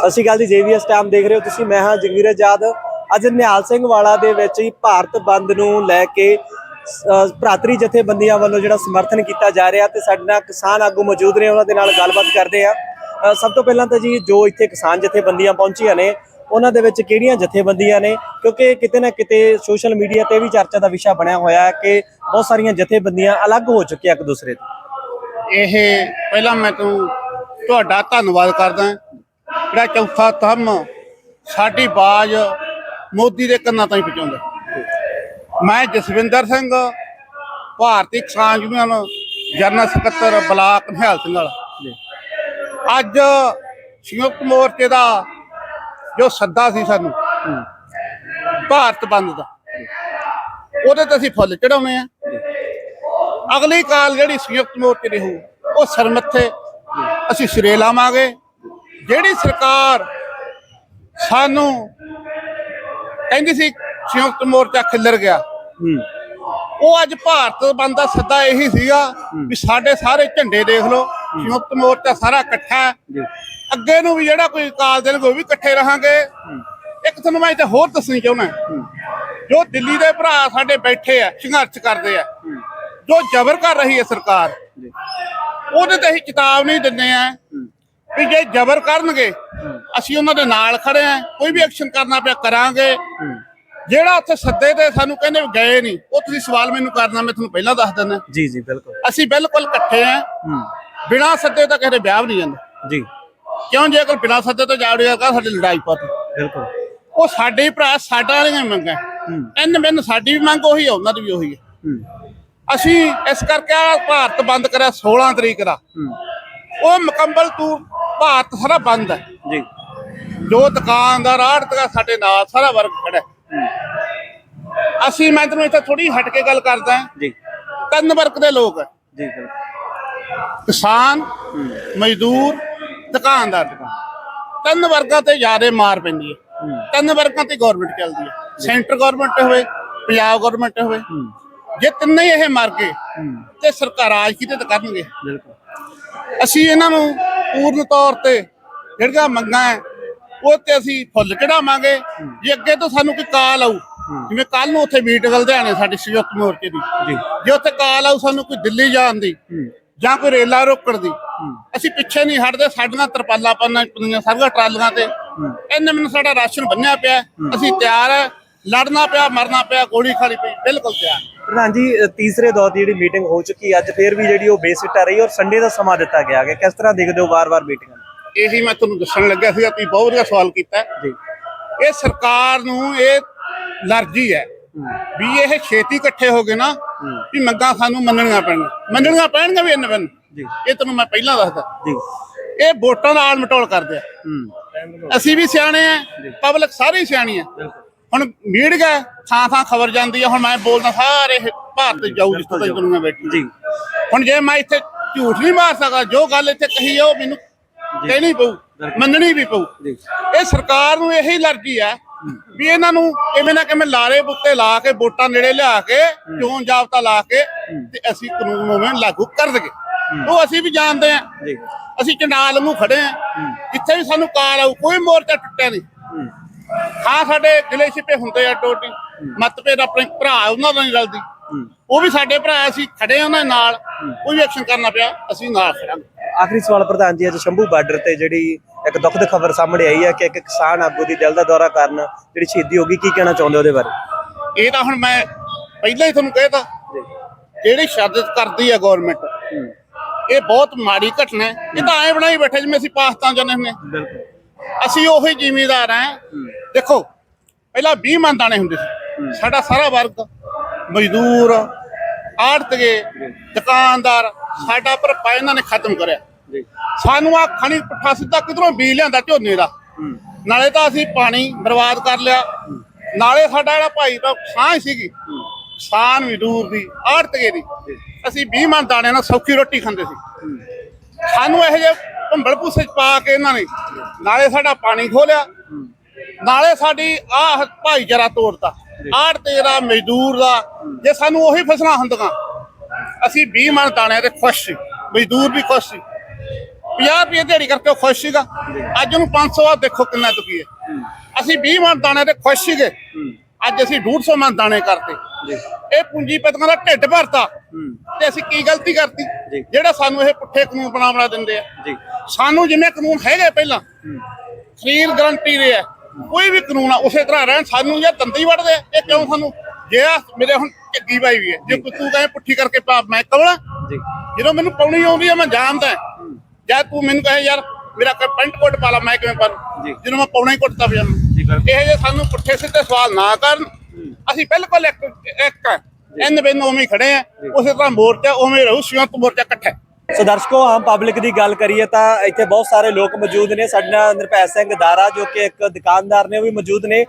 ਸਤਿ ਸ਼੍ਰੀ ਅਕਾਲ ਜੀ, ਜੇਵੀਐਸ ਟਾਈਮ ਦੇਖ ਰਹੇ ਹੋ ਤੁਸੀਂ। ਮੈਂ ਹਾਂ ਜਗਵੀਰ ਆਜ਼ਾਦ। ਅੱਜ ਨਿਹਾਲ ਸਿੰਘ ਵਾਲਾ ਦੇ ਵਿੱਚ ਹੀ ਭਾਰਤ ਬੰਦ ਨੂੰ ਲੈ ਕੇ ਭਰਾਤਰੀ ਜਥੇਬੰਦੀਆਂ ਵੱਲੋਂ ਜਿਹੜਾ ਸਮਰਥਨ ਕੀਤਾ ਜਾ ਰਿਹਾ ਤੇ ਸਾਡੇ ਨਾਲ ਕਿਸਾਨ ਆਗੂ ਮੌਜੂਦ ਨੇ, ਉਹਨਾਂ ਦੇ ਨਾਲ ਗੱਲਬਾਤ ਕਰਦੇ ਆ ਸਭ ਤੋਂ ਪਹਿਲਾਂ ਤਾਂ ਜੀ, ਜੋ ਇੱਥੇ ਕਿਸਾਨ ਜਥੇਬੰਦੀਆਂ ਪਹੁੰਚੀਆਂ ਨੇ, ਉਹਨਾਂ ਦੇ ਵਿੱਚ ਕਿਹੜੀਆਂ ਜਥੇਬੰਦੀਆਂ ਨੇ? ਕਿਉਂਕਿ ਕਿਤੇ ਨਾ ਕਿਤੇ ਸੋਸ਼ਲ ਮੀਡੀਆ ਤੇ ਵੀ ਚਰਚਾ ਦਾ ਵਿਸ਼ਾ ਬਣਿਆ ਹੋਇਆ ਹੈ ਕਿ ਬਹੁਤ ਸਾਰੀਆਂ ਜਥੇਬੰਦੀਆਂ ਅਲੱਗ ਹੋ ਚੁੱਕੀਆਂ ਇੱਕ ਦੂਸਰੇ ਤੋਂ। ਇਹ ਪਹਿਲਾਂ ਮੈਂ ਤੂੰ ਤੁਹਾਡਾ ਧੰਨਵਾਦ ਕਰਦਾ। ਜਿਹੜਾ ਚੌਥਾ ਥੰਮ ਸਾਡੀ ਬਾਜ ਮੋਦੀ ਦੇ ਕੰਨਾਂ ਤਾਈਂ ਪਹੁੰਚਾਉਂਦਾ। ਮੈਂ ਜਸਵਿੰਦਰ ਸਿੰਘ, ਭਾਰਤੀ ਕਿਸਾਨ ਯੂਨੀਅਨ, ਜਨਰਲ ਸਕੱਤਰ ਬਲਾਕ ਨਿਹਾਲ ਸਿੰਘ ਵਾਲਾ। ਅੱਜ ਸੰਯੁਕਤ ਮੋਰਚੇ ਦਾ ਜੋ ਸੱਦਾ ਸੀ ਸਾਨੂੰ, ਭਾਰਤ ਬੰਦ ਦਾ, ਉਹਦੇ ਤੇ ਅਸੀਂ ਫੁੱਲ ਚੜਾਉਣੇ ਆ। ਅਗਲੀ ਕਾਲ ਜਿਹੜੀ ਸੰਯੁਕਤ ਮੋਰਚੇ ਦੀ ਹੋਊ, ਉਹ ਸਰਮੱਥੇ ਅਸੀਂ ਸਿਰੇ ਲਾਵਾਂਗੇ। ਜਿਹੜੀ ਸਰਕਾਰ ਸਾਨੂੰ ਕਹਿੰਦੀ ਸੀ ਸੰਯੁਕਤ ਮੋਰਚਾ ਖਿੱਲਰ ਗਿਆ। ਉਹ ਅੱਜ ਭਾਰਤ ਬੰਦ ਦਾ ਸੱਦਾ ਇਹੀ ਸੀਗਾ ਵੀ ਸਾਡੇ ਸਾਰੇ ਝੰਡੇ ਦੇਖ ਲਓ ਸੰਯੁਕਤ ਮੋਰਚਾ ਸਾਰਾ ਇਕੱਠਾ ਅੱਗੇ ਨੂੰ ਵੀ ਜਿਹੜਾ ਕੋਈ ਕਾਲ ਦੇਣਗੇ ਉਹ ਵੀ ਇਕੱਠੇ ਰਹਾਂਗੇ ਇੱਕ ਤੁਹਾਨੂੰ ਮੈਂ ਇੱਥੇ ਹੋਰ ਦੱਸਣੀ ਚਾਹੁੰਦਾ ਜੋ ਦਿੱਲੀ ਦੇ ਭਰਾ ਸਾਡੇ ਬੈਠੇ ਆ ਸੰਘਰਸ਼ ਕਰਦੇ ਆ ਜੋ ਜ਼ਬਰ ਕਰ ਰਹੀ ਹੈ ਸਰਕਾਰ ਉਹਦੇ ਤੇ ਅਸੀਂ ਚੇਤਾਵਨੀ ਦਿੰਦੇ ਆ ਵੀ ਜੇ ਜ਼ਬਰ ਕਰਨਗੇ ਅਸੀਂ ਉਹਨਾਂ ਦੇ ਨਾਲ ਖੜੇ ਆ ਕੋਈ ਵੀ ਐਕਸ਼ਨ ਕਰਨਾ ਪਿਆ ਕਰਾਂਗੇ। ਜਿਹੜਾ ਉੱਥੇ ਸੱਦੇ ਤੇ ਸਾਨੂੰ ਕਹਿੰਦੇ ਗਏ ਨਹੀਂ ਉਹ ਤੁਸੀਂ ਸਵਾਲ ਮੈਨੂੰ ਕਰਨਾ ਮੈਂ ਤੁਹਾਨੂੰ ਪਹਿਲਾਂ ਦੱਸ ਦਿੰਦਾ। ਜੀ ਜੀ ਬਿਲਕੁਲ। ਅਸੀਂ ਬਿਲਕੁਲ ਇਕੱਠੇ ਆ। ਬਿਨਾਂ ਸੱਦੇ ਤਾਂ ਕਿਸੇ ਵਿਆਹ ਨਹੀਂ ਜਾਂਦਾ। ਜੀ। ਕਿਉਂ? ਜੇ ਅਗਰ ਬਿਨਾਂ ਸੱਦੇ ਤੋਂ ਜਾੜੇਗਾ ਕਾ ਸਾਡੀ ਲੜਾਈ ਪਾਤੀ। ਬਿਲਕੁਲ। ਉਹ ਸਾਡੇ ਭਰਾ ਸਾਡਾ ਵਾਲੀਆਂ ਮੰਗਾਂ ਐਨ ਮੈਨ ਸਾਡੀ ਵੀ ਮੰਗ ਉਹੀ ਹੈ ਉਹਨਾਂ ਦੀ ਵੀ ਉਹੀ ਹੈ। ਅਸੀਂ ਇਸ ਕਰਕੇ ਭਾਰਤ ਬੰਦ ਕਰਿਆ 16 ਤਰੀਕ ਦਾ। ਉਹ ਮੁਕੰਮਲ ਤੂੰ ਭਾਰਤ ਸਾਰਾ ਬੰਦ ਹੈ। ਜੀ। ਜੋ ਦੁਕਾਨਦਾਰ ਆੜਤਗਾ ਸਾਡੇ ਨਾਲ ਸਾਰਾ ਵਰਗ ਖੜਾ। ਅਸੀਂ ਮੈਂ ਤੈਨੂੰ ਇੱਥੇ ਥੋੜੀ ਹਟ ਕੇ ਗੱਲ ਕਰਦਾ ਜੀ। ਤਿੰਨ ਵਰਗ ਦੇ ਲੋਕ ਹੈ। ਜੀ ਕਿਸਾਨ ਮਜ਼ਦੂਰ ਦੁਕਾਨਦਾਰ ਤਿੰਨ ਵਰਗਾਂ ਤੇ ਜ਼ਿਆਦਾ ਮਾਰ ਪੈਂਦੀ ਹੈ। ਤਿੰਨ ਵਰਗਾਂ ਤੇ ਗਵਰਨਮੈਂਟ ਚੱਲਦੀ ਹੈ। ਸੈਂਟਰ ਗਵਰਨਮੈਂਟ ਹੋਵੇ ਪੰਜਾਬ ਗਵਰਨਮੈਂਟ ਹੋਵੇ। ਜੇ ਤਿੰਨੇ ਇਹ ਮਰ ਗਏ ਤੇ ਸਰਕਾਰ ਰਾਜ ਕਿਤੇ ਤਾਂ ਕਰਨਗੇ? ਬਿਲਕੁਲ। ਅਸੀਂ ਇਹਨਾਂ ਨੂੰ ਪੂਰਨ ਤੌਰ ਤੇ ਜਿਹੜੀਆਂ ਮੰਗਾਂ ਹੈ ਉਹ ਤੇ ਅਸੀਂ ਫੁੱਲ ਚੜਾਵਾਂਗੇ ਜੇ ਅੱਗੇ ਤੋਂ ਸਾਨੂੰ ਕੋਈ ਕਾਲ ਆਊ ਜਿਵੇਂ ਕੱਲ ਨੂੰ ਉੱਥੇ ਮੀਟਿੰਗ ਲੁਧਿਆਣੇ ਸਾਡੀ ਸੰਯੁਕਤ ਮੋਰਚੇ ਦੀ। ਜੀ। ਜੇ ਉੱਥੇ ਕਾਲ ਆਊ ਸਾਨੂੰ ਕੋਈ ਦਿੱਲੀ ਜਾਣ ਦੀ ਜਾਂ ਕੋਈ ਰੇਲਾ ਰੋਕਣ ਦੀ ਅਸੀਂ ਪਿੱਛੇ ਨਹੀਂ ਹਟਦੇ ਸਾਡੀਆਂ ਤਰਪਾਲਾਂ ਪੰਨਾਂ ਪੰਨੀਆਂ ਸਾਰੀਆਂ ਟਰਾਲੀਆਂ ਤੇ। ਇਹਨੇ ਮੈਨੂੰ ਸਾਡਾ ਰਾਸ਼ਨ ਬੰਨਿਆ ਪਿਆ। ਅਸੀਂ ਤਿਆਰ ਹੈ ਲੜਨਾ ਪਿਆ ਮਰਨਾ ਪਿਆ ਗੋਲੀ ਖਾਣੀ ਪਈ ਬਿਲਕੁਲ ਤਿਆਰ। ਪ੍ਰਧਾਨ ਜੀ ਤੀਸਰੇ ਦੌਰ ਦੀ ਜਿਹੜੀ ਮੀਟਿੰਗ ਹੋ ਚੁੱਕੀ ਅੱਜ ਫੇਰ ਵੀ ਜਿਹੜੀ ਉਹ ਬੇਸਿੱਟਾ ਰਹੀ ਔਰ ਸੰਡੇ ਦਾ ਸਮਾਂ ਦਿੱਤਾ ਗਿਆ ਹੈ ਕਿਸ ਤਰ੍ਹਾਂ ਦੇਖਦੇ ਹੋ ਵਾਰ-ਵਾਰ ਮੀਟਿੰਗਾਂ ਇਹੀ ਮੈਂ ਤੁਹਾਨੂੰ ਦੱਸਣ ਲੱਗਿਆ ਸੀ ਤੁਸੀਂ ਬਹੁਤ ਵਧੀਆ ਸਵਾਲ ਕੀਤਾ। ਜੀ। ਇਹ ਸਰਕਾਰ ਨੂੰ ਇਹ ਲਰਜੀ ਹੈ ਵੀ ਇਹ ਛੇਤੀ ਇਕੱਠੇ ਹੋ ਗਏ ਨਾ ਵੀ ਮੰਗਾਂ ਸਾਨੂੰ ਮੰਨਣੀਆਂ ਪੈਣਗੀਆਂ। ਮੰਨਣੀਆਂ ਪੈਣਗੀਆਂ ਵੀ ਇਹਨਾਂ ਜੀ। ਇਹ ਤੁਹਾਨੂੰ ਮੈਂ ਪਹਿਲਾਂ ਦੱਸਦਾ। ਜੀ। ਇਹ ਵੋਟਾਂ ਦਾ ਆਲ ਮਟੋਲ ਕਰਦੇ ਆ। ਅਸੀਂ ਵੀ ਸਿਆਣੇ ਆ ਪਬਲਿਕ ਸਾਰੀ ਸਿਆਣੀ ਆ। ਹੁਣ ਮੀਡੀਆ ਥਾਂ ਥਾਂ ਖਬਰ ਜਾਂਦੀ ਆ ਹੁਣ ਮੈਂ ਬੋਲਦਾ ਸਾਰੇ ਭਾਰਤ ਜਾਊ ਜਿੱਥੋਂ ਤੱਕ ਦੁਨੀਆ ਬੈਠੀ। ਜੀ। ਹੁਣ ਜੇ ਮੈਂ ਇੱਥੇ ਝੂਠ ਨਹੀਂ ਮਾਰ ਸਕਦਾ ਜੋ ਗੱਲ ਇੱਥੇ ਕਹੀ ਆ ਉਹ ਮੈਨੂੰ ਕਹਿਣੀ ਪਊ ਮੰਨਣੀ ਵੀ ਪਊ। ਇਹ ਸਰਕਾਰ ਨੂੰ ਇਹੀ ਲਰਜੀ ਹੈ ਵੀ ਇਹਨਾਂ ਨੂੰ ਕਿਵੇਂ ਨਾ ਕਿਵੇਂ ਲਾਰੇ ਬੁੱਤੇ ਲਾ ਕੇ ਵੋਟਾਂ ਨੇੜੇ ਲਿਆ ਕੇ ਚੋਣ ਜਾਬਤਾ ਲਾ ਕੇ ਤੇ ਅਸੀਂ ਕਾਨੂੰਨ ਉਵੇਂ ਲਾਗੂ ਕਰ ਦਗੇ ਉਹ ਅਸੀਂ ਵੀ ਜਾਣਦੇ ਆ। ਅਸੀਂ ਚੰਡਾਲ ਨੂੰ ਖੜੇ ਆ। ਜਿੱਥੇ ਵੀ ਸਾਨੂੰ ਕਾਲ ਆਊ ਕੋਈ ਮੋਰਚਾ ਟੁੱਟਿਆ ਨਹੀਂ। ਹੂੰ ਸਾਡੇ ਗਿਲੇ ਛਿਪੇ ਹੁੰਦੇ ਆ ਟੋਟੀ ਮਤਭੇਦ ਆਪਣੇ ਭਰਾ ਉਹਨਾਂ ਦਾ ਨਹੀਂ ਰਲਦੀ। ਉਹ ਵੀ ਸਾਡੇ ਭਰਾ ਅਸੀਂ ਖੜੇ ਉਹਨਾਂ ਨਾਲ ਕੋਈ ਐਕਸ਼ਨ ਕਰਨਾ ਪਿਆ ਅਸੀਂ ਨਾਲ ਖੜਾਂਗੇ। ਆਖਰੀ ਸਵਾਲ ਪ੍ਰਧਾਨ ਜੀ ਅੱਜ ਸ਼ੰਭੂ ਬਾਰਡਰ ਤੇ ਜਿਹੜੀ ਇੱਕ ਦੁਖਦ ਖਬਰ ਸਾਹਮਣੇ ਆਈ ਹੈ ਕਿ ਇੱਕ ਕਿਸਾਨ ਆਗੂ ਦੀ ਦਿਲ ਦਾ ਦੌਰਾ ਕਾਰਨ ਜਿਹੜੀ ਸ਼ਹੀਦੀ ਹੋ ਗਈ ਕੀ ਕਹਿਣਾ ਚਾਹੁੰਦੇ ਹੋ ਉਹਦੇ ਬਾਰੇ? ਇਹ ਤਾਂ ਹੁਣ ਮੈਂ ਪਹਿਲਾਂ ਹੀ ਤੁਹਾਨੂੰ ਕਹਿਤਾ ਜਿਹੜੀ ਸ਼ਾਦਤ ਕਰਦੀ ਹੈ। ਗਵਰਨਮੈਂਟ ਇਹ ਬਹੁਤ ਮਾੜੀ ਘਟਨਾ ਹੈ। ਇਹ ਤਾਂ ਐ ਬਣਾਈ ਬੈਠੇ ਜਿਵੇਂ ਅਸੀਂ ਪਾਕਿਸਤਾਨ ਜਾਂਦੇ ਹੁੰਦੇ। ਬਿਲਕੁਲ। ਅਸੀਂ ਉਹੀ ਜ਼ਿਮੀਦਾਰ ਆ ਦੇਖੋ ਪਹਿਲਾਂ 20 ਮਨ ਦਾਣੇ ਹੁੰਦੇ ਸੀ। ਸਾਡਾ ਸਾਰਾ ਵਰਗ ਮਜ਼ਦੂਰ ਆੜਤਗੇ ਦੁਕਾਨਦਾਰ ਸਾਡਾ ਭਰਪਾ ਇਹਨਾਂ ਨੇ ਖਤਮ ਕਰਿਆ। ਜੀ। ਸਾਨੂੰ ਆ ਖਣੀ ਪੁੱਠਾ ਸਿੱਧਾ ਕਿਧਰੋਂ ਬੀਜ ਲਿਆਂਦਾ ਝੋਨੇ ਦਾ। ਨਾਲੇ ਤਾਂ ਅਸੀਂ ਪਾਣੀ ਬਰਬਾਦ ਕਰ ਲਿਆ। ਨਾਲੇ ਸਾਡਾ ਜਿਹੜਾ ਭਾਈ ਦਾ ਸਾਹ ਸੀਗੀ ਕਿਸਾਨ ਮਜ਼ਦੂਰ ਦੀ ਆੜਤਗੇ ਦੀ। ਅਸੀਂ 20 ਮਨ ਦਾਣੇ ਨਾਲ ਸੌਖੀ ਰੋਟੀ ਖਾਂਦੇ ਸੀ। ਸਾਨੂੰ ਇਹੋ ਜਿਹੇ ਭੰਬਲ ਭੂਸੇ 'ਚ ਪਾ ਕੇ ਇਹਨਾਂ ਨੇ ਨਾਲੇ ਸਾਡਾ ਪਾਣੀ ਖੋਲਿਆ। ਨਾਲੇ ਸਾਡੀ ਆਹ ਭਾਈਚਾਰਾ ਤੋੜਤਾ। ਆੜਤੇ ਦਾ ਮਜ਼ਦੂਰ ਦਾ ਜੇ ਸਾਨੂੰ ਉਹੀ ਫਸਣਾ ਹੁੰਦੀਆਂ ਅਸੀਂ 20 ਮਨ ਦਾਣੇ ਤੇ ਖੁਸ਼ ਸੀ ਮਜ਼ਦੂਰ ਵੀ ਖੁਸ਼ ਸੀ। 50 ਰੁਪਏ ਦਿਹਾੜੀ ਕਰਕੇ ਉਹ ਖੁਸ਼ ਸੀਗਾ। ਅੱਜ ਉਹਨੂੰ 500 ਆ ਦੇਖੋ ਕਿੰਨਾ ਦੁਖੀ ਹੈ। ਅਸੀਂ 20 ਮਣ ਦਾਣੇ ਤੇ ਖੁਸ਼ ਸੀਗੇ। ਅੱਜ ਅਸੀਂ 150 ਮਣ ਦਾਣੇ ਕਰਤੇ। ਇਹ ਪੂੰਜੀਪਤੀਆਂ ਦਾ ਢਿੱਡ ਭਰਤਾ। ਤੇ ਅਸੀਂ ਕੀ ਗਲਤੀ ਕਰਤੀ। ਜਿਹੜਾ ਸਾਨੂੰ ਇਹ ਪੁੱਠੇ ਕਾਨੂੰਨ ਬਣਾ ਬਣਾ ਦਿੰਦੇ ਆ। ਸਾਨੂੰ ਜਿਵੇਂ ਕਾਨੂੰਨ ਹੈਗੇ ਪਹਿਲਾਂ ਖੀਰ ਗਰੰਟੀ ਦੇ ਆ। ਕੋਈ ਵੀ ਕਾਨੂੰਨ ਆ ਉਸੇ ਤਰ੍ਹਾਂ ਰਹਿਣ। ਸਾਨੂੰ ਜਾਂ ਦੰਦੀ ਵੜਦੇ ਆ, ਇਹ ਕਿਉਂ ਸਾਨੂੰ? ਜੇ ਮੇਰੇ ਹੁਣ ਝੱਗੀ ਪਾਈ ਵੀ ਹੈ ਜੇ ਤੂੰ ਕਹੇ ਪੁੱਠੀ ਕਰਕੇ ਪਾ ਮੈਂ ਕਵਲਾ। ਜੀ। ਜਦੋਂ ਮੈਨੂੰ ਪਾਉਣੀ ਆਉਂਦੀ ਆ ਮੈਂ ਜਾਣਦਾ ਜਾਂ ਤੂੰ ਮੈਨੂੰ ਕਹੇ ਯਾਰ ਮੇਰਾ ਕੋਈ ਪੈਂਟ ਕੋਟ ਪਾ ਲਾ ਮੈਂ ਕਿਵੇਂ ਪਾ ਲੂੰ? ਜਦੋਂ ਮੈਂ ਪਾਉਣਾ ਹੀ ਕੁੱਟਦਾ ਪਿਆ। ਇਹ ਜੇ ਸਾਨੂੰ ਪੁੱਠੇ ਸਿੱਧੇ ਸਵਾਲ ਨਾ ਕਰਨ। ਅਸੀਂ ਬਿਲਕੁਲ ਇੱਕ ਇੱਕ ਐਨ ਬਿਨ ਉਵੇਂ ਖੜੇ ਆ, ਉਸੇ ਤਰ੍ਹਾਂ ਮੋਰਚਾ, ਉਵੇਂ ਰਹੂ ਸਿਆਂ ਮੋਰਚਾ ਇਕੱਠਾ। ਸੋ ਦਰਸ਼ਕੋ, ਆਮ ਪਬਲਿਕ ਦੀ ਗੱਲ ਕਰੀਏ ਤਾਂ ਇੱਥੇ ਬਹੁਤ ਸਾਰੇ ਲੋਕ ਮੌਜੂਦ ਨੇ। ਸਾਡੇ ਨਾਲ ਨਿਰਭੈ ਸਿੰਘ ਦਾਰਾ, ਜੋ ਕਿ ਇੱਕ ਦੁਕਾਨਦਾਰ ਨੇ, ਉਹ ਵੀ ਮੌਜੂਦ ਨੇ।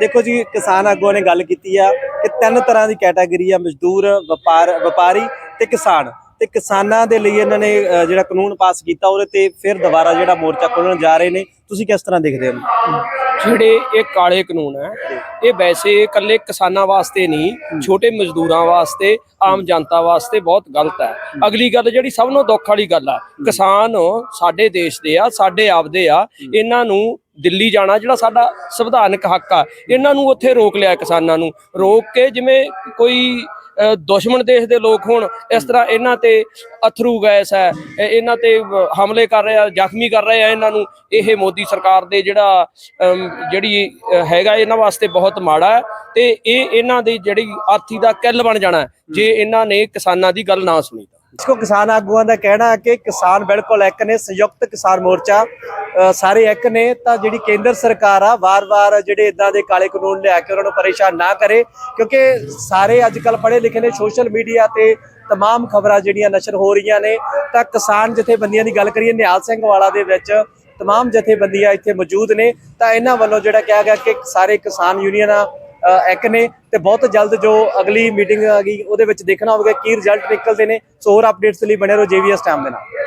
ਦੇਖੋ ਜੀ, ਕਿਸਾਨ ਆਗੂਆਂ ਨੇ ਗੱਲ ਕੀਤੀ ਆ ਕਿ ਤਿੰਨ ਤਰ੍ਹਾਂ ਦੀ ਕੈਟਾਗਰੀ ਆ, ਮਜ਼ਦੂਰ, ਵਪਾਰ, ਵਪਾਰੀ ਤੇ ਕਿਸਾਨ। ਤੇ ਕਿਸਾਨਾਂ ਦੇ ਲਈ ਇਹਨਾਂ ਨੇ ਜਿਹੜਾ ਕਾਨੂੰਨ ਪਾਸ ਕੀਤਾ, ਉਹਦੇ ਤੇ ਫਿਰ ਦੁਬਾਰਾ ਜਿਹੜਾ ਮੋਰਚਾ ਖੋਲਣ ਜਾ ਰਹੇ ਨੇ। ਤੁਸੀਂ ਕਿਸ ਤਰ੍ਹਾਂ ਦੇਖਦੇ ਹੋ? ਜਿਹੜੇ ਇਹ ਕਾਲੇ ਕਾਨੂੰਨ ਹੈ ਇਹ ਵੈਸੇ ਇਕੱਲੇ ਕਿਸਾਨਾਂ ਵਾਸਤੇ ਨਹੀਂ ਛੋਟੇ ਮਜ਼ਦੂਰਾਂ ਵਾਸਤੇ ਆਮ ਜਨਤਾ ਵਾਸਤੇ ਬਹੁਤ ਗਲਤ ਹੈ। ਅਗਲੀ ਗੱਲ ਜਿਹੜੀ ਸਭ ਨੂੰ ਦੁੱਖ ਵਾਲੀ ਗੱਲ ਆ ਕਿਸਾਨ ਸਾਡੇ ਦੇਸ਼ ਦੇ ਆ ਸਾਡੇ ਆਪਦੇ ਆ ਇਹਨਾਂ ਨੂੰ ਦਿੱਲੀ ਜਾਣਾ ਜਿਹੜਾ ਸਾਡਾ ਸੰਵਿਧਾਨਕ ਹੱਕ ਆ ਇਹਨਾਂ ਨੂੰ ਉੱਥੇ ਰੋਕ ਲਿਆ ਕਿਸਾਨਾਂ ਨੂੰ। ਰੋਕ ਕੇ ਜਿਵੇਂ ਕੋਈ ਦੁਸ਼ਮਣ ਦੇਸ਼ ਦੇ ਲੋਕ ਹੋਣ, ਇਸ ਤਰ੍ਹਾਂ ਇਹਨਾਂ ਤੇ ਅਥਰੂ ਗੈਸ ਹੈ, ਇਹ- ਇਹਨਾਂ ਤੇ ਹਮਲੇ ਕਰ ਰਹੇ ਆ, ਜ਼ਖਮੀ ਕਰ ਰਹੇ ਆ ਇਹਨਾਂ ਨੂੰ। ਇਹ ਮੋਦੀ ਸਰਕਾਰ ਦੇ ਜਿਹੜਾ ਜਿਹੜੀ ਹੈਗਾ ਇਹਨਾਂ ਵਾਸਤੇ ਬਹੁਤ ਮਾੜਾ ਹੈ ਤੇ ਇਹ ਇਹਨਾਂ ਦੀ ਜਿਹੜੀ ਆਰਥੀ ਦਾ ਕਿੱਲ ਬਣ ਜਾਣਾ ਜੇ ਇਹਨਾਂ ਨੇ ਕਿਸਾਨਾਂ ਦੀ ਗੱਲ ਨਾ ਸੁਣੀ ਤਾਂ ਇਸਕੋ ਕਿਸਾਨ ਆਗੂਆਂ ਦਾ ਕਹਿਣਾ ਹੈ ਕਿ ਕਿਸਾਨ ਬਿਲਕੁਲ ਇੱਕ ਨੇ ਸੰਯੁਕਤ ਕਿਸਾਨ ਮੋਰਚਾ ਅ, ਸਾਰੇ ਇੱਕ ਨੇ ਤਾਂ ਜਿਹੜੀ ਕੇਂਦਰ ਸਰਕਾਰ ਆ ਵਾਰ-ਵਾਰ ਜਿਹੜੇ ਇਦਾਂ ਦੇ ਕਾਲੇ ਕਾਨੂੰਨ ਲਿਆ ਕੇ ਉਹਨਾਂ ਨੂੰ ਪਰੇਸ਼ਾਨ ਨਾ ਕਰੇ ਕਿਉਂਕਿ ਸਾਰੇ ਅੱਜ ਕੱਲ ਪੜ੍ਹੇ ਲਿਖੇ ਨੇ ਸੋਸ਼ਲ ਮੀਡੀਆ ਤੇ तमाम ਖਬਰਾਂ ਜਿਹੜੀਆਂ ਨਸ਼ਰ ਹੋ ਰਹੀਆਂ ਨੇ ਤਾਂ ਕਿਸਾਨ ਜਥੇਬੰਦੀਆਂ ਦੀ ਗੱਲ ਕਰੀਏ ਨਿਹਾਲ ਸਿੰਘ ਵਾਲਾ ਦੇ ਵਿੱਚ तमाम ਜਥੇਬੰਦੀਆਂ ਇੱਥੇ ਮੌਜੂਦ ਨੇ ਤਾਂ ਇਹਨਾਂ ਵੱਲੋਂ ਜਿਹੜਾ ਕਿਹਾ ਗਿਆ ਕਿ ਸਾਰੇ ਕਿਸਾਨ ਯੂਨੀਅਨਾਂ ਅ, ਇੱਕ ਨੇ ਤੇ ਬਹੁਤ ਜਲਦ ਜੋ ਅਗਲੀ ਮੀਟਿੰਗ ਆ ਗਈ, ਉਹਦੇ ਵਿੱਚ ਦੇਖਣਾ ਹੋਵੇਗਾ ਕੀ ਰਿਜ਼ਲਟ ਨਿਕਲਦੇ ਨੇ, ਸੋ ਹੋਰ ਅਪਡੇਟਸ ਲਈ ਬਣੇ ਰਹੋ ਜੇਵੀਐਸ ਟਾਈਮ ਦੇ ਨਾਲ।